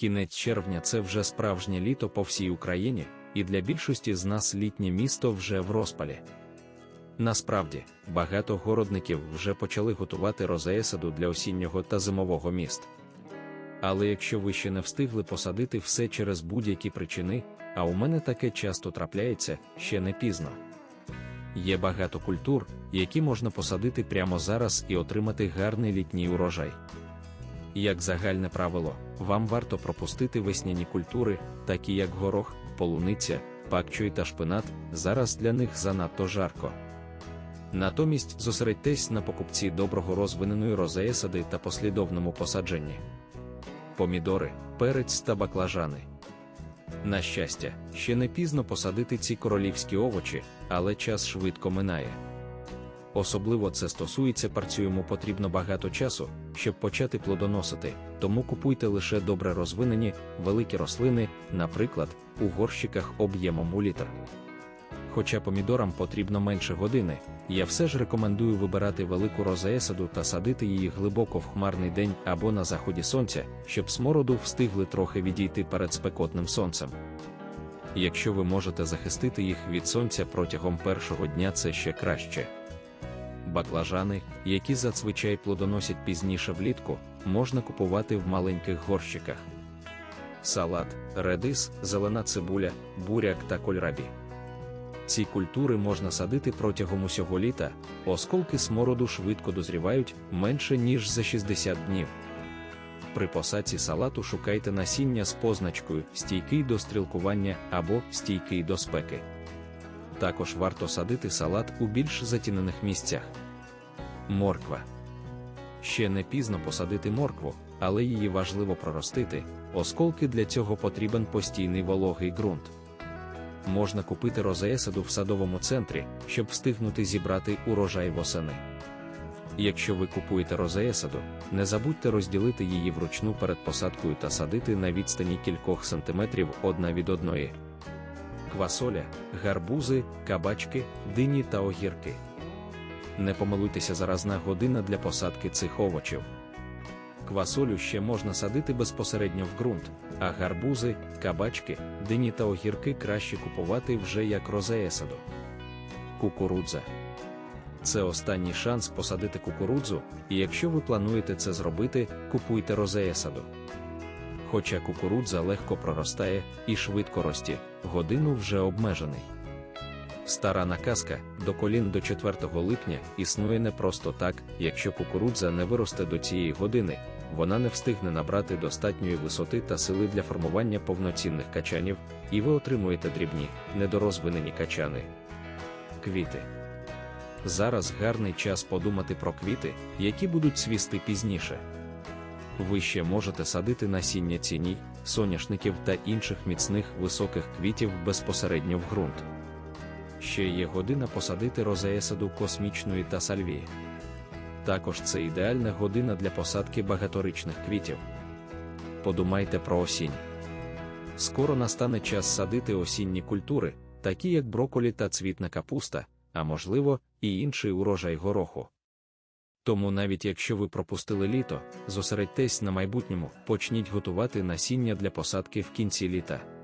Кінець червня це вже справжнє літо по всій Україні, і для більшості з нас літнє місто вже в розпалі. Насправді, багато городників вже почали готувати розеесаду для осіннього та зимового міст. Але якщо ви ще не встигли посадити все через будь-які причини, а у мене таке часто трапляється, ще не пізно. Є багато культур, які можна посадити прямо зараз і отримати гарний літній урожай. Як загальне правило, вам варто пропустити весняні культури, такі як горох, полуниця, пакчой та шпинат, зараз для них занадто жарко. Натомість зосередьтесь на покупці доброго розвиненої розеесади та послідовному посадженні. Помідори, перець та баклажани. На щастя, ще не пізно посадити ці королівські овочі, але час швидко минає. Особливо це стосується парцю йому потрібно багато часу, щоб почати плодоносити, тому купуйте лише добре розвинені, великі рослини, наприклад, у горщиках об'ємом у літр. Хоча помідорам потрібно менше години, я все ж рекомендую вибирати велику розеесаду та садити її глибоко в хмарний день або на заході сонця, щоб смороду встигли трохи відійти перед спекотним сонцем. Якщо ви можете захистити їх від сонця протягом першого дня, це ще краще. Баклажани, які зазвичай плодоносять пізніше влітку, можна купувати в маленьких горщиках. Салат, редис, зелена цибуля, буряк та кольрабі. Ці культури можна садити протягом усього літа, осколки смороду швидко дозрівають менше ніж за 60 днів. При посадці салату шукайте насіння з позначкою стійкий до стрілкування або стійкий до спеки. Також варто садити салат у більш затінених місцях. Морква. Ще не пізно посадити моркву, але її важливо проростити, осколки для цього потрібен постійний вологий ґрунт можна купити розеесаду в садовому центрі, щоб встигнути зібрати урожай восени. Якщо ви купуєте розеесаду, не забудьте розділити її вручну перед посадкою та садити на відстані кількох сантиметрів одна від одної. Квасоля, гарбузи, кабачки, дині та огірки. Не помилуйтеся заразна година для посадки цих овочів. Квасолю ще можна садити безпосередньо в ґрунт, а гарбузи, кабачки, дині та огірки краще купувати вже як розеесаду. Кукурудза. Це останній шанс посадити кукурудзу, і якщо ви плануєте це зробити, купуйте розеесаду. Хоча кукурудза легко проростає і швидко рості, годину вже обмежений. Стара наказка до колін до 4 липня існує не просто так, якщо кукурудза не виросте до цієї години, вона не встигне набрати достатньої висоти та сили для формування повноцінних качанів, і ви отримуєте дрібні, недорозвинені качани. Квіти. Зараз гарний час подумати про квіти, які будуть свісти пізніше. Ви ще можете садити насіння ціній, соняшників та інших міцних високих квітів безпосередньо в ґрунт. Ще є година посадити розеесаду космічної та сальвії. Також це ідеальна година для посадки багаторичних квітів. Подумайте про осінь. Скоро настане час садити осінні культури, такі як броколі та цвітна капуста, а можливо, і інший урожай гороху. Тому навіть якщо ви пропустили літо, зосередьтесь на майбутньому, почніть готувати насіння для посадки в кінці літа.